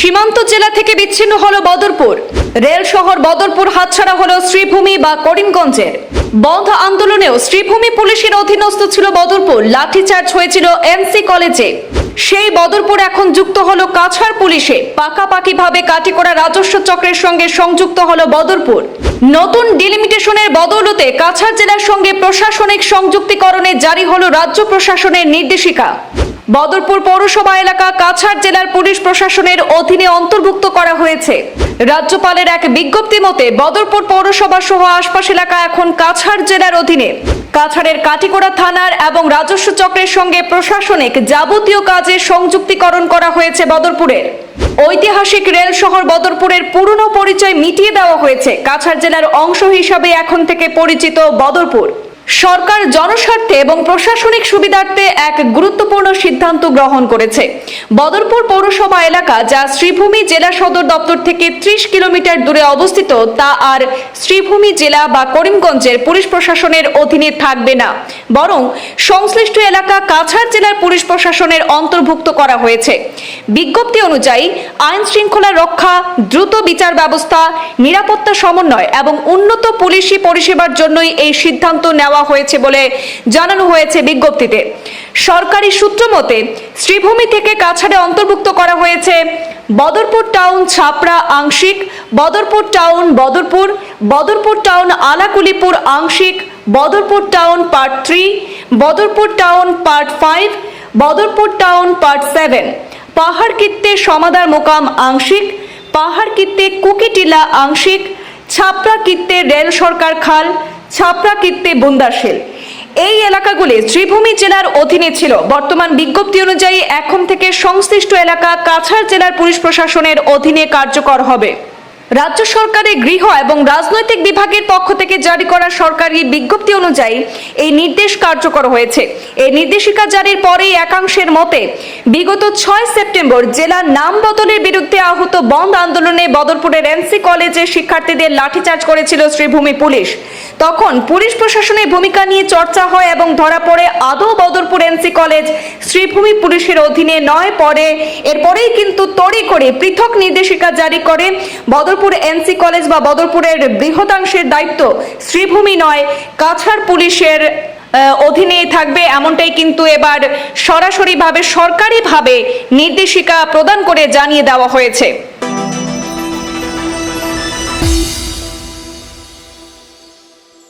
সীমান্ত জেলা থেকে বিচ্ছিন্ন হলো বদরপুর। রেল শহর বদরপুর হাতছাড়া হলো শ্রীভূমি বা করিমগঞ্জের। বন্ধ আন্দোলনেও শ্রীভূমি পুলিশের অধীনস্থ ছিল বদরপুর। লাঠিচার্জ হয়েছিল এমসি কলেজে। সেই বদরপুর এখন যুক্ত হলো কাছাড় পুলিশে। পাকাপাকিভাবে কাটিকোড়া রাজস্ব চক্রের সঙ্গে সংযুক্ত হলো বদরপুর। নতুন ডিলিমিটেশনের বদৌলতে কাছাড় জেলার সঙ্গে প্রশাসনিক সংযুক্তিকরণে জারি হলো রাজ্য প্রশাসনের নির্দেশিকা। বদরপুর পৌরসভা এলাকা কাছাড় জেলার পুলিশ প্রশাসনের অধীনে অন্তর্ভুক্ত করা হয়েছে। রাজ্যপালের এক বিজ্ঞপ্তি মতে, বদরপুর পৌরসভা সহ আশপাশ এলাকা এখন কাছাড় জেলার অধীনে। কাছাড়ের কাটিকোড়া থানার এবং রাজস্ব চক্রের সঙ্গে প্রশাসনিক যাবতীয় কাজে সংযুক্তিকরণ করা হয়েছে বদরপুরের। ঐতিহাসিক রেল শহর বদরপুরের পুরনো পরিচয় মিটিয়ে দেওয়া হয়েছে। কাছাড় জেলার অংশ হিসাবে এখন থেকে পরিচিত বদরপুর। সরকার জনস্বার্থে এবং প্রশাসনিক সুবিধার্থে এক গুরুত্বপূর্ণ সিদ্ধান্ত গ্রহণ করেছে। বদরপুর পৌরসভা এলাকা, যা শ্রীভূমি জেলা সদর দপ্তর থেকে ত্রিশ কিলোমিটার দূরে অবস্থিত, তা আর শ্রীভূমি জেলা বা করিমগঞ্জের পুলিশ প্রশাসনের অধীনে থাকবে না। বরং সংশ্লিষ্ট এলাকা কাছাড় জেলার পুলিশ প্রশাসনের অন্তর্ভুক্ত করা হয়েছে। বিজ্ঞপ্তি অনুযায়ী, আইন শৃঙ্খলা রক্ষা, দ্রুত বিচার ব্যবস্থা, নিরাপত্তা সমন্বয় এবং উন্নত পুলিশি পরিষেবার জন্যই এই সিদ্ধান্ত নেওয়া হয়েছে বলে জানানো হয়েছে বিজ্ঞপ্তিতে। সরকারি সূত্র মতে, শ্রীভূমি থেকে কাছাড়ে অন্তর্ভুক্ত করা হয়েছে বদরপুর টাউন ছাপড়া আংশিক, বদরপুর টাউন বদরপুর বদরপুর টাউন আলাকুলিপুর আংশিক, Badarpur town part three, Badarpur town part five, Badarpur town part seven, পাহাড় কিত্তে সমাদার মোকাম আংশিক, পাহাড় কিত্তে কুকিটিলা আংশিক, ছাপড়া কিত্তে রেল সরকার খাল ছাপড়া কিত্তে বুন্দাশিল এই এলাকাগুলি ত্রিভূমি জেলার অধীনে ছিল। বর্তমান বিজ্ঞপ্তি অনুযায়ী এখন থেকে সংশ্লিষ্ট এলাকা কাছাড় জেলার পুলিশ প্রশাসনের অধীনে কার্যকর হবে। রাজ্য সরকারের গৃহ এবং রাজনৈতিক বিভাগের পক্ষ থেকে জারি করা সরকারি বিজ্ঞপ্তি অনুযায়ী এই নির্দেশ কার্যকর হয়েছে। এই নির্দেশিকা জারির পরেই একাংশের মতে, বিগত ছয় সেপ্টেম্বর জেলার নাম বদলের বিরুদ্ধে আহত বন্ধ আন্দোলনে বদরপুরের এনসি কলেজে শিক্ষার্থীদের লাঠিচার্জ করেছিল শ্রীভূমি পুলিশ। তখন পুলিশ প্রশাসনের ভূমিকা নিয়ে চর্চা হয় এবং ধরা পড়ে আদৌ বদরপুর এনসি কলেজ শ্রীভূমি পুলিশের অধীনে নয়, পরে এরপরেই কিন্তু তড়ি করে পৃথক নির্দেশিকা জারি করে বদরপুর এনসি কলেজ বা বদরপুরের বৃহতাংশের দায়িত্ব শ্রীভূমি নয়, কাছাড় পুলিশের অধীনে থাকবে এমনটাই কিন্তু এবার সরাসরিভাবে সরকারিভাবে নির্দেশিকা প্রদান করে জানিয়ে দেওয়া হয়েছে।